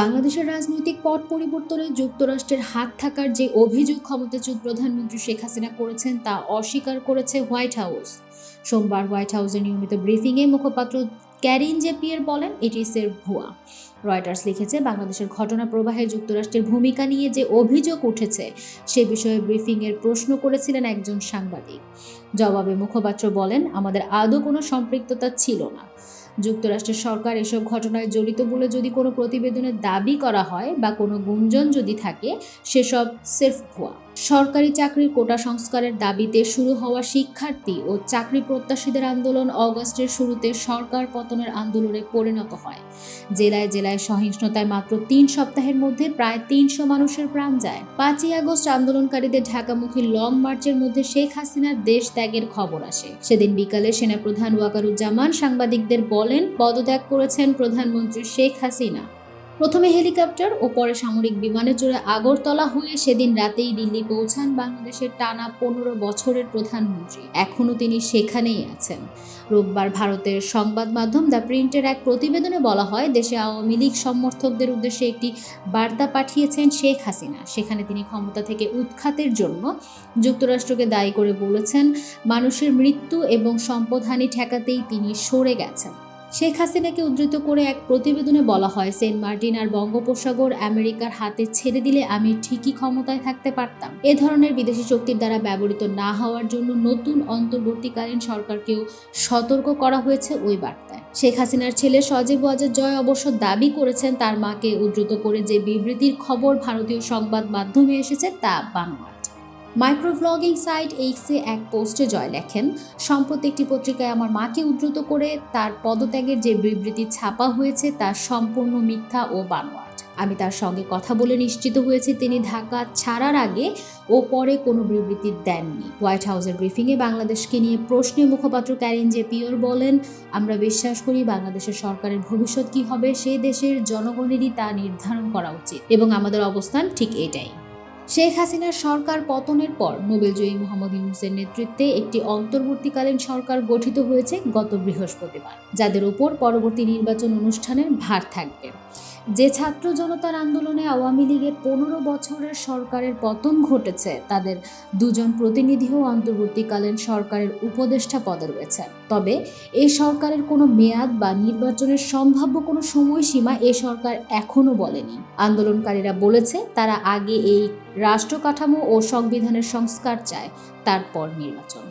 বাংলাদেশের রাজনৈতিক পট পরিবর্তনে যুক্তরাষ্ট্রের হাত থাকার যে অভিযোগ ক্ষমতাচ্যুত প্রধানমন্ত্রী শেখ হাসিনা করেছেন, তা অস্বীকার করেছে হোয়াইট হাউস। সোমবার হোয়াইট হাউসের নিয়মিত ব্রিফিংয়ে মুখপাত্র ক্যারিন জেপিয়ার বলেন, এটি সের ভুয়া। রয়টার্স লিখেছে, বাংলাদেশের ঘটনা প্রবাহে যুক্তরাষ্ট্রের ভূমিকা নিয়ে যে অভিযোগ উঠেছে, সে বিষয়ে ব্রিফিংয়ের প্রশ্ন করেছিলেন একজন সাংবাদিক। জবাবে মুখপাত্র বলেন, আমাদের আদৌ কোনো সম্পৃক্ততা ছিল না। যুক্তরাষ্ট্রের সরকার এসব ঘটনায় জড়িত বলে যদি কোনো প্রতিবেদনের দাবি করা হয় বা কোনো গুঞ্জন যদি থাকে, সেসব সেফ ভুয়া। সরকারি চাকরির কোটা সংস্কারের দাবিতে শুরু হওয়া শিক্ষার্থী ও চাকরি প্রত্যাশীদের আন্দোলন অগস্টের শুরুতে সরকার পতনের আন্দোলনে পরিণত হয়। জেলায় জেলায় সহিংসতায় মাত্র তিন সপ্তাহের মধ্যে প্রায় তিনশো মানুষের প্রাণ যায়। পাঁচই আগস্ট আন্দোলনকারীদের ঢাকামুখী লং মার্চের মধ্যে শেখ হাসিনার দেশ ত্যাগের খবর আসে। সেদিন বিকালে সেনাপ্রধান ওয়াকারুজ্জামান সাংবাদিকদের বলেন, পদত্যাগ করেছেন প্রধানমন্ত্রী শেখ হাসিনা। প্রথমে হেলিকপ্টার ও পরে সামরিক বিমানে চড়ে আগরতলা হয়ে সেদিন রাতেই দিল্লি পৌঁছান বাংলাদেশের টানা পনেরো বছরের প্রধানমন্ত্রী। এখনও তিনি সেখানেই আছেন। রোববার ভারতের সংবাদ মাধ্যম দ্য প্রিন্টের এক প্রতিবেদনে বলা হয়, দেশে আওয়ামী লীগ সমর্থকদের উদ্দেশ্যে একটি বার্তা পাঠিয়েছেন শেখ হাসিনা। সেখানে তিনি ক্ষমতা থেকে উৎখাতের জন্য যুক্তরাষ্ট্রকে দায়ী করে বলেছেন, মানুষের মৃত্যু এবং সম্পদহানি ঠেকাতেই তিনি সরে গেছেন। শেখ হাসিনাকে উদ্ধৃত করে এক প্রতিবেদনে বলা হয়, সেন্ট মার্টিন আর বঙ্গোপসাগর আমেরিকার হাতে ছেড়ে দিলে আমি ঠিকই ক্ষমতায় থাকতে পারতাম। এ ধরনের বিদেশি শক্তির দ্বারা ব্যবহৃত না হওয়ার জন্য নতুন অন্তর্বর্তীকালীন সরকারকেও সতর্ক করা হয়েছে ওই বার্তায়। শেখ হাসিনার ছেলে সজীব ওয়াজেদ জয় অবশ্য দাবি করেছেন, তার মাকে উদ্ধৃত করে যে বিবৃতির খবর ভারতীয় সংবাদ মাধ্যমে এসেছে তা বানোয়াট। মাইক্রোভ্লগিং সাইট এইক্সে এক পোস্টে জয় লেখেন, সম্প্রতি একটি পত্রিকায় আমার মাকে উদ্ধৃত করে তার পদত্যাগের যে বিবৃতি ছাপা হয়েছে তা সম্পূর্ণ মিথ্যা ও বানোয়াট। আমি তার সঙ্গে কথা বলে নিশ্চিত হয়েছি তিনি ঢাকা ছাড়ার আগে ও পরে কোনো বিবৃতি দেননি। হোয়াইট হাউসের ব্রিফিংয়ে বাংলাদেশকে নিয়ে প্রশ্নে মুখপাত্র ক্যারিন জে পিওর বলেন, আমরা বিশ্বাস করি বাংলাদেশের সরকারের ভবিষ্যৎ কি হবে, সে দেশের জনগণেরই তা নির্ধারণ করা উচিত এবং আমাদের অবস্থান ঠিক এটাই। শেখ হাসিনার সরকার পতনের পর নোবেলজয়ী মোহাম্মদ ইউনুসের নেতৃত্বে একটি অন্তর্বর্তীকালীন সরকার গঠিত হয়েছে গত বৃহস্পতিবার, যাদের ওপর পরবর্তী নির্বাচন অনুষ্ঠানের ভার থাকবে। যে ছাত্র জনতার আন্দোলনে আওয়ামী লীগের পনেরো বছরের সরকারের পতন ঘটেছে, তাদের দুজন প্রতিনিধিও অন্তর্বর্তীকালীন সরকারের উপদেষ্টা পদে রয়েছে। তবে এই সরকারের কোনো মেয়াদ বা নির্বাচনের সম্ভাব্য কোনো সময়সীমা এ সরকার এখনও বলেনি। আন্দোলনকারীরা বলেছে, তারা আগে এই রাষ্ট্র কাঠামো ও সংবিধানের সংস্কার চায়, তারপর নির্বাচন।